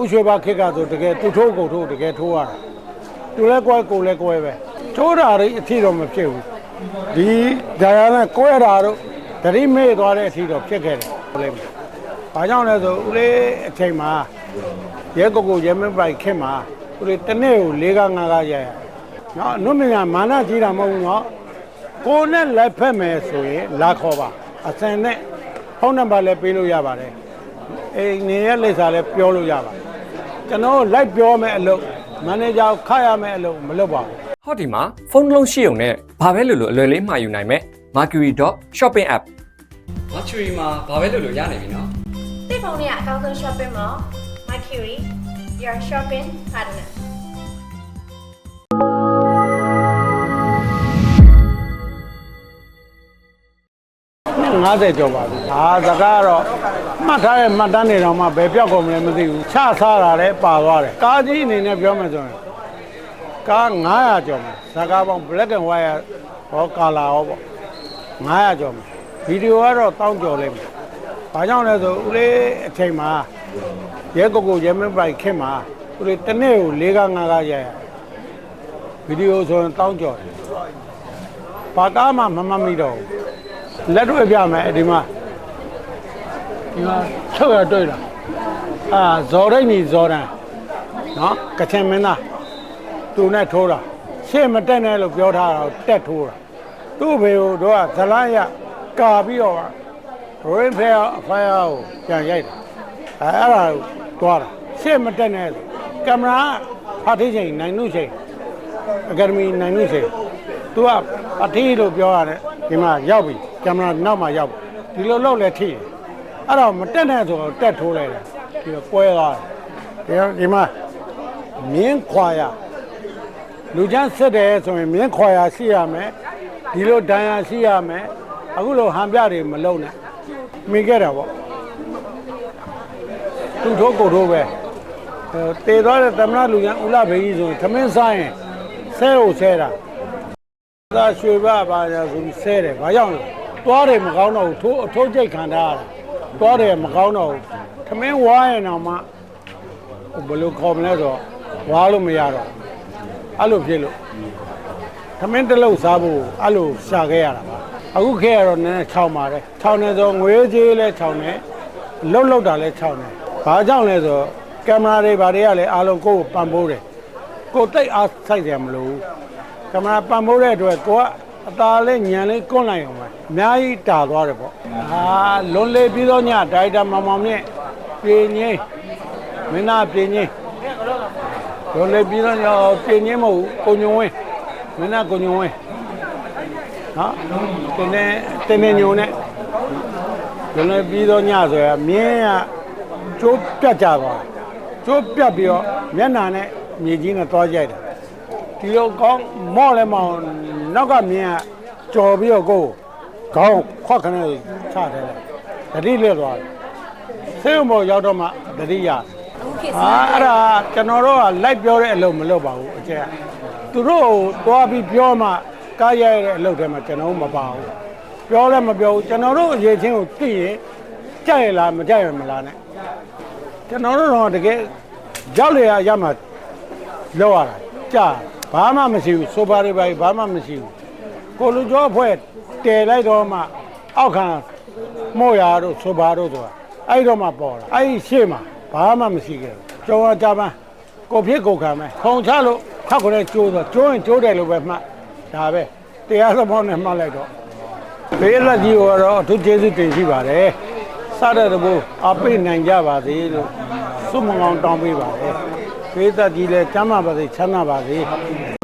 ဥရွှေပါခက်ကဆိုတကယ်သူထိုးကိုထိုးတကယ်ထိုးရတာသူလဲကွဲကိုလဲကွဲပဲထိုးတာတွေအထီတော့မဖြစ်ဘူးဒီဒါရနဲ့ကွဲတာတော့တတိမေ့သွားတဲ့အထီတော့ဖြစ်ခဲ့တယ်ဟုတ်လိမ့်မယ်ဘာကြောင့်လဲဆိုဦးလေးအချိန်မှာရဲကိုကိုရဲမပိုင်ခင်မှာဦးလေးတစ်နေ့ကို၄က၅ကရရနော်အနုမညာမာနကြီးတာမဟုတ်ဘူးနော်ကိုယ်နဲ့လက်ဖက်မယ်ဆိုရင်လာခေါ်ပါအစင်နဲ့ဖုန်းနံပါတ်လည်းပေးလို့ရပါတယ်အိမ်နေရလိပ်စာလည်းပြောလို့ရပါတယ် ကျွန်တော်လိုက်ပြောမယ်အလုပ်မန်နေဂျာကိုခတ်ရမယ်အလုပ်မလုပ်ပါဘူးဟောဒီမှာဖုန်းတစ်လုံးရှိုံနဲ့ဘာပဲလို့လို့အလွယ်လေးမှာယူနိုင်မယ် Mercury.shopping app Mercury မှာဘာပဲလို့လို့ရနိုင်ပြီနော်တိတ်ဖုန်းနဲ့အကောင်းဆုံး shopping mall Mercury your shopping partner 50ကျော်ပါပြီအာစကားကတော့မှတ်ထားတဲ့မှတ်တမ်းတွေတော့မှဘယ်ပြောက်ကုန်မလဲမသိဘူးချစားတာလည်းပါသွားတယ်ကားကြီးအနေနဲ့ပြောမယ်ဆိုရင်ကား900ကျော်မယ်စကားပေါင်း black and white ဟောကာလာဟောပေါ့900ကျော်မယ်ဗီဒီယိုကတော့တောင်းကျော်လိမ့်မယ်ဘာကြောင့်လဲဆိုဦးလေးအချိန်မှာရဲကိုကိုရဲမပိုင်ခင်မှာဦးလေးတစ်နေ့ကို၄က၅ကရရဗီဒီယိုဆိုရင်တောင်းကျော်တယ်ဘာကားမှမမှတ်မိတော့ဘူး လက်တွေ့ပြမယ်ဒီမှာဒီမှာချုပ်ရတွေ့တာအာဇော်ရိတ်နီဇော်တန်နော်ကချင်မင်းသားသူနဲ့ထိုးတာရှေ့မတက်နဲ့လို့ပြောထားတာကိုတက်ထိုးတာသူ့ဘေကိုတော့ဇလန်းရကာပြီးတော့ရိုင်းဖဲအဖိုင်အောင်ပြန်ရိုက်တာအဲအဲ့ဒါကိုတွားတာရှေ့မတက်နဲ့ဆိုကင်မရာဖတ်ထိချိန်နိုင်လို့ချိန်အကယ်ဒမီနိုင်လို့ချိန်သူကအထီးလို့ပြောရတယ် ဒီမှာရောက်ပြီကင်မရာနောက်မှာရောက်ပြီဒီလိုလောက်လဲထိတယ်အဲ့တော့မတက်နဲ့ဆိုတော့တက်ထိုးလိုက်တယ်ဒီတော့ကွဲသွားတယ်ဒီဒီမှာမြင်းခွာရလူချမ်းဆက်တယ်ဆိုရင်မြင်းခွာရရှိရမယ်ဒီလိုဒဏ်ရာရှိရမယ်အခုလိုဟန်ပြတွေမလုံးနဲ့မိခဲ့တာပေါ့သူထိုးကိုထိုးပဲအဲတေသွားတဲ့သမဏလူချမ်းဦးလာဘေးကြီးဆိုရင်သမင်းဆိုင်ရင်ဆဲကိုဆဲတာ သာရွှေဘပါညာဆိုပြီးဆဲတယ်ဘာကြောင့်လဲသွားတယ်မကောင်းတော့ဘူးထိုးအထိုးကြိတ်ခံထားရတာသွားတယ်မကောင်းတော့ဘူးခမင်းဝါရင်တော့မှဘယ်လိုခေါ်မလဲဆိုတော့ဝါလို့မရတော့အဲ့လိုဖြစ်လို့ခမင်းတစ်လုံးစားဖို့အဲ့လိုရှာခဲ့ရတာပါအခုခဲရတော့နည်းနည်းခြောက်ပါတယ်ခြောက်နေဆိုငွေကြေးလဲခြောက်နေလှုပ်လှုပ်တာလဲခြောက်နေဘာကြောင့်လဲဆိုတော့ကင်မရာတွေဘာတွေကလည်းအားလုံးကိုယ့်ကိုပံ့ပိုးတယ်ကိုယ်တိတ်အားဆိုင်တယ်မလို့ ကင်မရာပံ့ပိုးတဲ့အတွက်ကိုကအသားလေးညံလေးကွန့်လိုက်အောင်ပဲအများကြီးတာသွားတယ်ပေါ့ဟာလွန်လေပြီးတော့ညဒါရိုက်တာမောင်မောင်မြင့်ပြည်ငင်းမင်းသားပြည်ငင်းလွန်လေပြီးတော့ညပြည်ငင်းမဟုတ်ဘူးကိုညုံဝင်းမင်းသားကိုညုံဝင်းဟာတင်းနေတင်းနေညုံနဲ့လွန်လေပြီးတော့ညဆိုရမြင်းကကျိုးပြတ်ကြသွားတယ်ကျိုးပြတ်ပြီးတော့မျက်နှာနဲ့မြေကြီးနဲ့သွားကြိုက်တယ် ဒီလိုကောင်းမော့လဲမောင်နောက်ကမြင်ကကြော်ပြီးတော့ကိုယ်ခေါင်းခွက်ခနဲ့ချတယ်လေတတိလက်သွားတယ်ဆေးရုံပေါ်ရောက်တော့မှတတိရအခုခေတ်ဟာအဲ့ဒါကျွန်တော်တို့ကလိုက်ပြောတဲ့အလုပ်မလုပ်ပါဘူးအကျက်သူတို့ကိုသွားပြီးပြောမှကားရရတဲ့အလုပ်တွေမှာကျွန်တော်တို့မပါဘူးပြောလည်းမပြောဘူးကျွန်တော်တို့အရေးချင်းကိုသိရင်ကြိုက်ရလားမကြိုက်ရမလားနဲ့ကျွန်တော်တို့တော့တကယ်ရောက်လေရရမှာလောက်ရတာကြာ ဘာမှမရှိဘူးဆိုပါတွေပါဘာမှမရှိဘူးကိုလူကျော်အဖွဲ့တဲလိုက်တော့မှအောက်ခံမို့ရတို့ဆိုပါတို့ဆိုတာအဲ့တော့မှပေါ်လာအဲ့ဒီရှေ့မှာဘာမှမရှိခဲ့ဘူးကျော်ရကြပန်းကိုဖြစ်ကိုခံမယ်ခုံချလို့ခောက်ကြတဲ့ကျိုးဆိုကျိုးရင်ကျိုးတယ်လို့ပဲမှတ်ဒါပဲတရားသဘောနဲ့မှတ်လိုက်တော့ဘေးလက်ကြီးကတော့အထူးကျေးဇူးတင်ရှိပါတယ်စတဲ့တဘူအပိနိုင်ကြပါစေလို့စုမငောင်တောင်းပေးပါတယ် ပေးသက်ကြီးလဲချမ်းသာပါစေချမ်းသာပါစေ